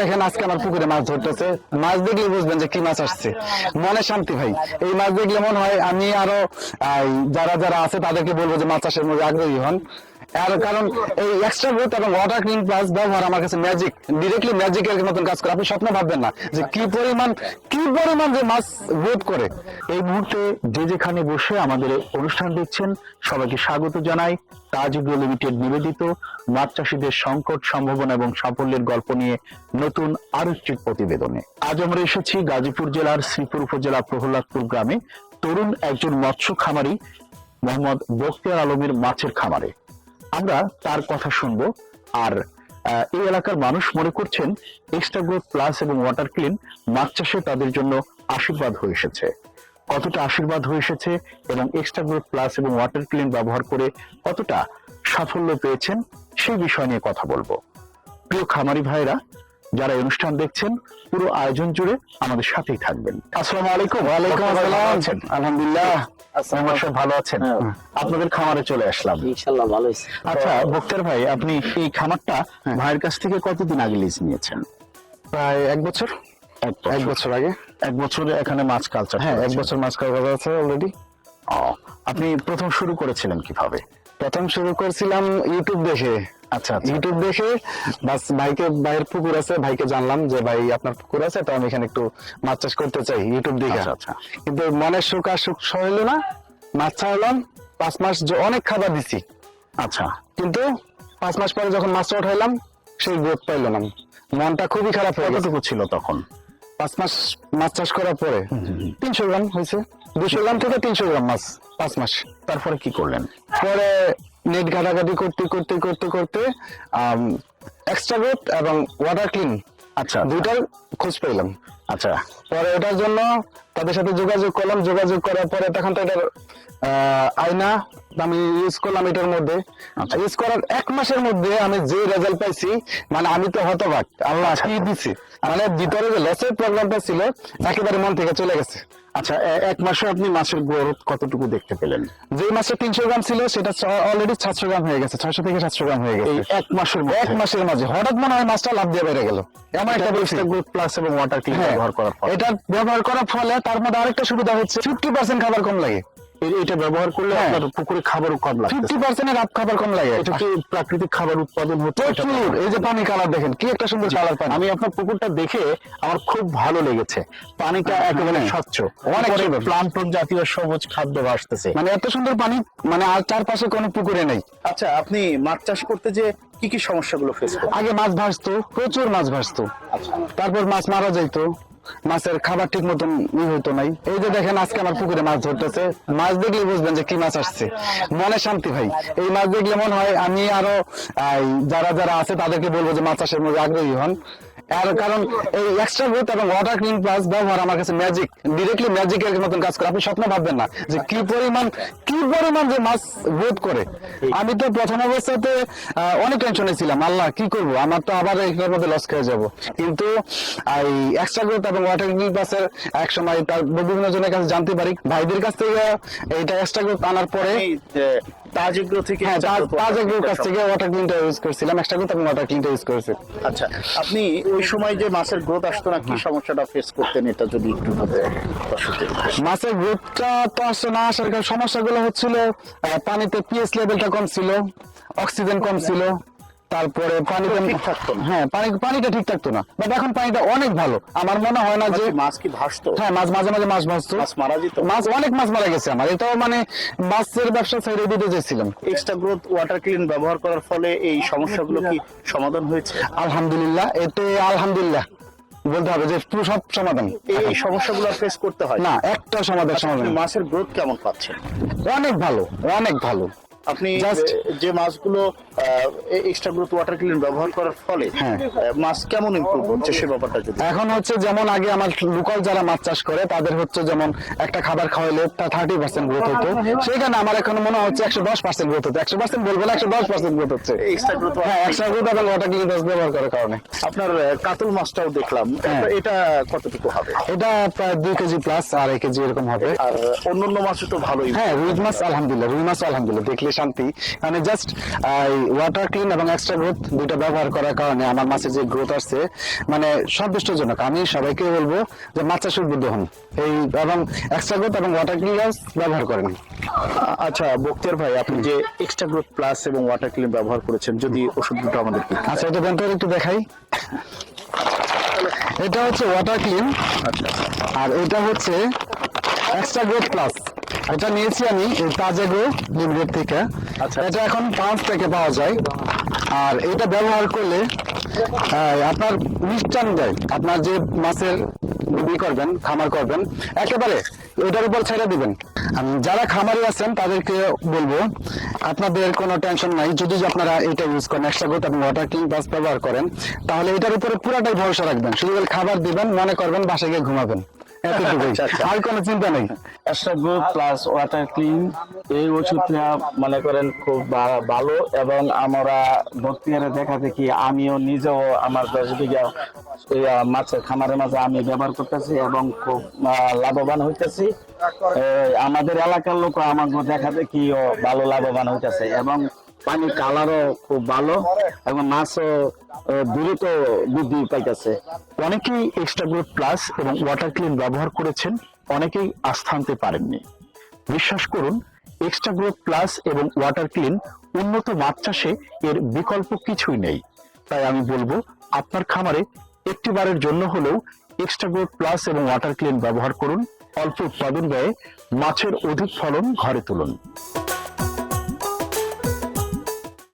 দেখেন আজকে আমার পুকুরে মাছ ধরতেছে। মাছ দেখলে বুঝবেন যে কি মাছ আসছে। মনে শান্তি ভাই। এই মাছ দেখলে মনে হয় আমি আরও যারা যারা আছে তাদেরকে বলব যে মাছ চাষের মধ্যে আগ্রহী হন। আর কারণ এই এক্সট্রা গ্রোথ এবং ওয়াটার ক্লিন প্লাস ব্যবহার আমার কাছে ম্যাজিক ডিরেক্টলি ম্যাজিকের মতন কাজ করে। আপনি স্বপ্ন ভাববেন না যে কি পরিমাণ কি পরিমাণ যে মাছ গ্রোথ করে। এই মুহূর্তে যে যেখানে বসে আমাদের অনুষ্ঠান দেখছেন সবাইকে স্বাগত জানাই। তাজ এগ্রো লিমিটেড নিবেদিত মাছ চাষীদের সংকট সম্ভাবনা এবং সাফল্যের গল্প নিয়ে নতুন আরও একটি প্রতিবেদনে। আজ আমরা এসেছি গাজীপুর জেলার শ্রীপুর উপজেলা প্রহ্লাদপুর গ্রামে। তরুণ একজন মৎস্য খামারি মোহাম্মদ বক্তিয়ার আলমের মাছের খামারে। আমরা তার কথা শুনব। আর এই এলাকার মানুষ মনে করছেন এক্সট্রা গ্রোথ প্লাস এবং ওয়াটার ক্লিন মাছ চাষে তাদের জন্য আশীর্বাদ হয়ে এসেছে। কতটা আশীর্বাদ হয়ে এসেছে এবং এক্সট্রা গ্রোথ প্লাস এবং ওয়াটার ক্লিন ব্যবহার করে কতটা সাফল্য পেয়েছেন, সেই বিষয় নিয়ে কথা বলব। প্রিয় খামারি ভাইরা যারা অনুষ্ঠান দেখছেন পুরো আয়োজন জুড়ে আমাদের সাথেই থাকবেন। আসসালামু আলাইকুম। ওয়ালাইকুম আসসালাম। আছেন? আলহামদুলিল্লাহ। ভালো আছেন? হ্যাঁ। আপনাদের খামারে চলে আসলাম। ইনশাল্লাহ ভালো আচ্ছা বক্তার ভাই আপনি এই খামারটা হ্যাঁ। ভাইয়ের কাছ থেকে কতদিন আগে লিজ নিয়েছেন? প্রায় এক বছর। এক বছর। আগে। এক বছরে এখানে মাছ কালচার হ্যাঁ এক বছর মাছ কথা আছে অলরেডি আপনি প্রথম শুরু করেছিলেন কীভাবে? প্রথম শুরু করছিলাম ইউটিউব দেখে। আচ্ছা আচ্ছা। ইউটিউব দেখে বাস ভাইকে ভাইয়ের পুকুর আছে ভাইকে জানলাম যে ভাই আপনার পুকুর আছে তো আমি এখানে একটু মাছ চাষ করতে চাই ইউটিউব দেখে। আচ্ছা, আচ্ছা। কিন্তু মনের সুখ আর সুখ সহিল না মাছ ছাড়লাম পাঁচ মাস অনেক খাবার দিছি। আচ্ছা। কিন্তু পাঁচ মাস পরে যখন মাছটা উঠাইলাম সেই গ্রোথ পাইল না। মনটা খুবই খারাপ হয়ে গেছে। কতটুকু ছিল তখন? পাঁচ মাস মাছ চাষ করার পরে তিনশো গ্রাম হয়েছে। দুশো গ্রাম থেকে তিনশো গ্রাম মাছ পাঁচ মাস। তারপরে কি করলেন? পরে নেট ঘাটাঘাটি করতে করতে করতে করতে এক্সট্রা গ্রোথ এবং ওয়াটার ক্লিন আচ্ছা। দুইটার খোঁজ পেলাম। আচ্ছা। পরে এটার জন্য তাদের সাথে যোগাযোগ করলাম। যোগাযোগ করার পরে তখন তো এটার আয়না আমি ইউজ করলাম এটার মধ্যে। আচ্ছা। ইউজ করার এক মাসের মধ্যে আমি যে রেজাল্ট পাইছি মানে আমি তো হতবাক। আল্লাহ আচ্ছা। কি দিছি? মানে ভিতরে যে লসের প্রবলেমটা ছিল একেবারে মন থেকে চলে গেছে। আচ্ছা এক মাসে আপনি মাছের গ্রোথ কতটুকু দেখতে পেলেন? যে মাসে তিনশো গ্রাম ছিল সেটা অলরেডি সাতশো গ্রাম হয়ে গেছে। ছয়শো থেকে সাতশো গ্রাম হয়ে গেছে। এক মাসের এক মাসের মাঝে। হঠাৎ মনে হয় মাছটা লাভ দিয়ে বেড়ে গেল। এমন একটা গ্রোথ প্লাস এবং ওয়াটার ক্লিন হ্যাঁ, ব্যবহার করার ফলে। এটা ব্যবহার করার ফলে তার মধ্যে আরেকটা সুবিধা হচ্ছে, ফিফটি পার্সেন্ট খাবার কম লাগে। এটা ব্যবহার করলে হ্যাঁ। আপনার পুকুরে কম লাগে ফিফটি পার্সেন্ট খাবার কম লাগে। এটা কি প্রাকৃতিক খাবার উৎপাদন হচ্ছে? প্রচুর। এই যে পানি কালার দেখেন কি একটা সুন্দর কালার পানি। আমি আপনার পুকুরটা দেখে আমার খুব ভালো লেগেছে। পানিটা একেবারে হ্যাঁ। স্বচ্ছ। অনেক অনেক প্লান্টন জাতীয় সবুজ খাদ্য ভাসতেছে। মানে এত সুন্দর পানি মানে আর চারপাশে কোনো পুকুরে নেই। আচ্ছা আপনি মাছ চাষ করতে যে কি কি সমস্যাগুলো ফেস করেন আগে মাছ ভাসতো প্রচুর মাছ ভাসতো। আচ্ছা। তারপর মাছ মারা যাইতো। মাছের খাবার ঠিক মতন ই হতো নাই। এই যে দেখেন আজকে আমার পুকুরে মাছ ধরতেছে, মাছ দেখলে বুঝবেন যে কি মাছ আসছে। মনে শান্তি ভাই। এই মাছ দেখলে মনে হয় আমি আরও যারা যারা আছে তাদেরকে বলব যে মাছ চাষের মধ্যে আগ্রহী হন। আর কারণ এই এক্সট্রা গ্রোথ এবং ওয়াটার ক্লিন প্লাস ব্যবহার আমার কাছে ম্যাজিক ডিরেক্টলি ম্যাজিকের মতন কাজ করে। আপনি স্বপ্ন ভাববেন না যে কি পরিমাণ কি পরিমাণ যে মাছ গ্রোথ করে। আমি তো প্রথম অবস্থাতে অনেক টেনশনে ছিলাম। আল্লাহ কি করব? আমার তো আবার এটার মধ্যে লস খেয়ে যাব। কিন্তু এই এক্সট্রা গ্রোথ এবং ওয়াটার ক্লিন প্লাসের এক সময় তার বিভিন্ন জনের কাছে জানতে পারি। ভাইদের কাছ থেকে এইটা এক্সট্রা গ্রোথ আনার পরে থেকে হ্যাঁ কাছ থেকে ওয়াটার ক্লিনটা ইউজ করছিলাম। একটা কথা আমি ওয়াটার ক্লিনটা ইউজ করেছি। আচ্ছা আপনি ওই সময় যে মাছের গ্রোথ আসতো না কি হ্যাঁ। সমস্যাটা ফেস করতেন? এটা যদি একটু মাছের গ্রোথটা তো আসলে না আসার কারণ সমস্যাগুলো হচ্ছিল পানিতে পিএস লেভেলটা কম ছিল অক্সিজেন কম ছিল। তারপরে পানিতে ঠিক থাকতো হ্যাঁ পানি পানিটা ঠিক থাকতো না। বাট এখন পানিটা অনেক ভালো। আমার মনে হয় না যে আচ্ছা, মাছ কি ভাসতো? হ্যাঁ মাছ মাঝে মাঝে মাছ ভাসতো। মাছ মারা যেত? মাছ অনেক মাছ মারা গেছে আমার। এটাও মানে মাছের ব্যবসা ছেড়ে দিতে চেয়েছিলাম। এক্সট্রা গ্রোথ ওয়াটার ক্লিন ব্যবহার করার ফলে এই সমস্যাগুলো কি সমাধান হয়েছে? আলহামদুলিল্লাহ এতে আলহামদুলিল্লাহ। বলতে হবে যে পুরো সব সমাধান এই সমস্যাগুলো ফেস করতে হয়। না একটা সমাধান আপনি সমাধান। মাছের গ্রোথ কেমন পাচ্ছেন? অনেক ভালো অনেক ভালো। আপনি যে- মাছগুলো এক্সট্রা গ্রোথ ওয়াটার ক্লিন ব্যবহার করার ফলে হ্যাঁ। মাছ কেমন ইমপ্রুভ হচ্ছে সে ব্যাপারটা যদি এখন হচ্ছে যেমন আগে আমার লোকাল যারা মাছ চাষ করে তাদের হচ্ছে যেমন একটা খাবার খাওয়াইলে তা থার্টি পার্সেন্ট গ্রোথ হতো। সেখানে আমার এখন মনে হচ্ছে একশো দশ পার্সেন্ট গ্রোথ হতো একশো পার্সেন্ট বলব না একশো দশ পার্সেন্ট গ্রোথ হচ্ছে। এক্সট্রা গ্রোথ হ্যাঁ একশো গ্রোথ এবং ওয়াটার ক্লিন ব্যবহার করার কারণে। আপনার কাতল মাছটাও দেখলাম। হ্যাঁ। এটা- এটা কতটুকু হবে? এটা প্রায় দুই কেজি প্লাস আড়াই কেজি এরকম হবে। আর অন্যান্য মাছও তো ভালোই। হ্যাঁ রুই মাছ আলহামদুলিল্লাহ রুই মাছ আলহামদুলিল্লাহ। দেখলে শান্তি। মানে জাস্ট ওয়াটার ক্লিন এবং এক্সট্রা গ্রোথ দুইটা ব্যবহার করার কারণে আমার মাছের যে গ্রোথ আসছে মানে সন্তুষ্টজনক। আমি সবাইকে বলব যে মাছ চাষে উদ্বুদ্ধ হন। এই এবং এক্সট্রা গ্রোথ এবং ওয়াটার ক্লিন ব্যবহার করেন। আচ্ছা বক্তিয়ার ভাই আপনি যে এক্সট্রা গ্রোথ প্লাস এবং ওয়াটার ক্লিন ব্যবহার করেছেন যদি ওষুধ দুটো আমাদের আচ্ছা এটা ব্যান্টার একটু দেখাই। এটা হচ্ছে ওয়াটার ক্লিন আচ্ছা। আর এটা হচ্ছে এক্সট্রা গ্রোথ প্লাস এটা নিয়েছি আমি তাজেগো লিমিটেড থেকে। আচ্ছা। এটা এখন পাঁচ থেকে পাওয়া যায়। আর এটা ব্যবহার করলে আপনার মিষ্টান দেয়। আপনার যে মাছের ই করবেন খামার করবেন একেবারে এটার উপর ছেড়ে দিবেন। যারা খামারি আছেন তাদেরকে বলব আপনাদের কোনো টেনশন নাই। যদি আপনারা এটা ইউজ করেন এক্সট্রা গ্রোথ আপনি ওয়াটার ক্লিন বাস ব্যবহার করেন তাহলে এটার উপরে পুরাটাই ভরসা রাখবেন। শুধু খাবার দিবেন মনে করবেন বাসায় গিয়ে ঘুমাবেন। এতটুকুই। আচ্ছা, আচ্ছা। আর কোনো চিন্তা নেই। Extra Growth Plus Water Clean এই ওষুধটা মনে করেন খুব ভালো এবং আমরা বক্তিয়ারে দেখা দেখি আমিও নিজেও আমার দশ বিঘা মাছের খামারের মাঝে আমি ব্যবহার করতেছি এবং খুব লাভবান হইতেছি। আমাদের এলাকার লোক আমাকে দেখা দেখিও ভালো লাভবান হইতেছে এবং পানি কালারও খুব ভালো এবং মাছও দ্রুত বৃদ্ধি পাইতেছে। অনেকেই এক্সট্রা গ্রোথ প্লাস এবং ওয়াটার ক্লিন ব্যবহার করেছেন, অনেকেই আস্থা আনতে পারেননি। বিশ্বাস করুন এক্সট্রা গ্রোথ প্লাস এবং ওয়াটার ক্লিন উন্নত মাছ চাষে এর বিকল্প কিছুই নেই। তাই আমি বলব, আপনার খামারে একটি বারের জন্য হলেও এক্সট্রা গ্রোথ প্লাস এবং ওয়াটার ক্লিন ব্যবহার করুন। অল্প উৎপাদন ব্যয়ে মাছের অধিক ফলন ঘরে তুলুন।